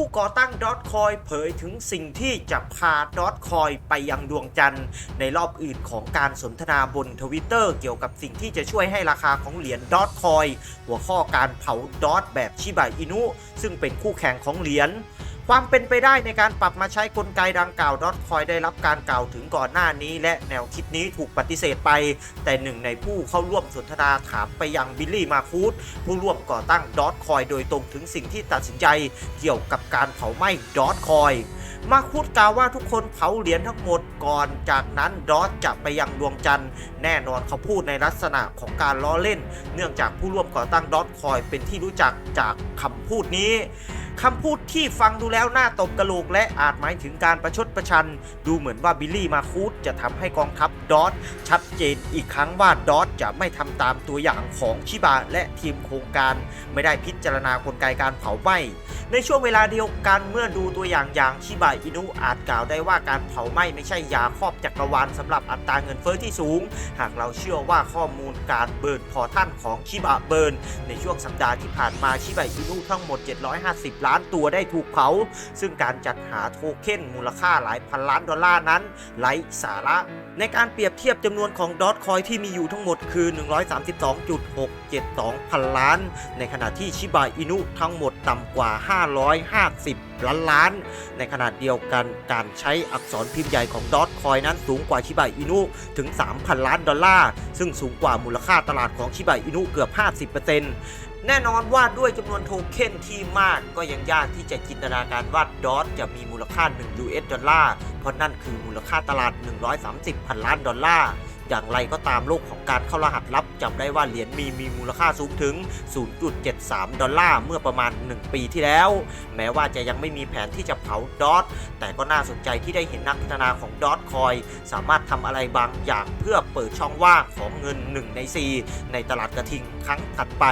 ผู้ก่อตั้งดอทคอยเผยถึงสิ่งที่จะพาดอทคอยไปยังดวงจันทร์ ในรอบอื่นของการสนทนาบนทวิตเตอร์เกี่ยวกับสิ่งที่จะช่วยให้ราคาของเหรียญดอทคอยหัวข้อการเผาดอทแบบชิบะอินุ ซึ่งเป็นคู่แข่งของเหรียญ ความเป็นไปได้ในการปรับมาใช้กลไกดังกล่าวดอทคอยได้รับการกล่าวถึงก่อนหน้านี้ และแนวคิดนี้ถูกปฏิเสธไป แต่หนึ่งในผู้เข้าร่วมสนทนาถามไปยังบิลลี่มาคูดผู้ร่วมก่อตั้งดอทคอยโดยตรงถึงสิ่งที่ตัดสินใจเกี่ยวกับการเผาไหม้ดอทคอยมาคูดกล่าวว่าทุกคนเผาเหรียญทั้งหมดก่อนจากนั้นดอทจะไปยังดวงจันทร์ แน่นอนเขาพูดในลักษณะของการล้อเล่น เนื่องจากผู้ร่วมก่อตั้งดอทคอยเป็นที่รู้จักจากคำพูดนี้ คำพูดที่ฟังดูแล้วน่าตบกระโหลกและอาจหมายถึงการประชดประชัน ดูเหมือนว่าบิลลี่มาคูดจะทำให้กองทัพดอทชัดเจนอีกครั้งว่าดอทจะไม่ทำตามตัวอย่างของชิบาและทีมโครงการ ไม่ได้พิจารณากลไกการเผาไหม้ ในช่วงเวลาเดียวกันเมื่อดูตัวอย่างอย่างชิบะอินุอาจกล่าวได้ว่าการเผาไหม้ไม่ใช่ยาครอบจักรวาลสำหรับอัตราเงินเฟ้อที่สูง หากเราเชื่อว่าข้อมูลการเบิร์นพอท่านของชิบะเบิร์นในช่วงสัปดาห์ที่ผ่านมาชิบะอินุทั้งหมด 750 ล้านตัวได้ถูกเผา ซึ่งการจัดหาโทเค็นมูลค่าหลายพันล้านดอลลาร์นั้นไร้สาระในการเปรียบเทียบจำนวนของดอทคอยที่มีอยู่ทั้งหมดคือ 132.672 พันล้าน ในขณะที่ชิบะอินุทั้งหมดต่ำกว่า550 ล้านล้าน ในขณะเดียวกันการใช้อักษรพิมพ์ใหญ่ของดอทคอยนั้นสูงกว่าชิบะอินุถึง 3,000 ล้านดอลลาร์ ซึ่งสูงกว่ามูลค่าตลาดของชิบะอินุเกือบ 50%แน่นอนว่าด้วยจำนวนโทเค็นที่มากก็ยังยากที่จะจินตนาการว่าดอทจะมีมูลค่า 1 US ดอลลาร์ เพราะนั่นคือมูลค่าตลาด 130พันล้านดอลลาร์ อย่างไรก็ตามโลกของการเข้ารหัสลับจำได้ว่าเหรียญมีมีมูลค่าสูงถึง 0.73 ดอลลาร์เมื่อประมาณ 1 ปีที่แล้ว แม้ว่าจะยังไม่มีแผนที่จะเผาดอทแต่ก็น่าสนใจที่ได้เห็นนักพัฒนาของดอทคอยสามารถทำอะไรบางอย่างเพื่อเปิดช่องว่างของเงิน 1 ใน 4 ในตลาดกระทิงครั้งถัดไป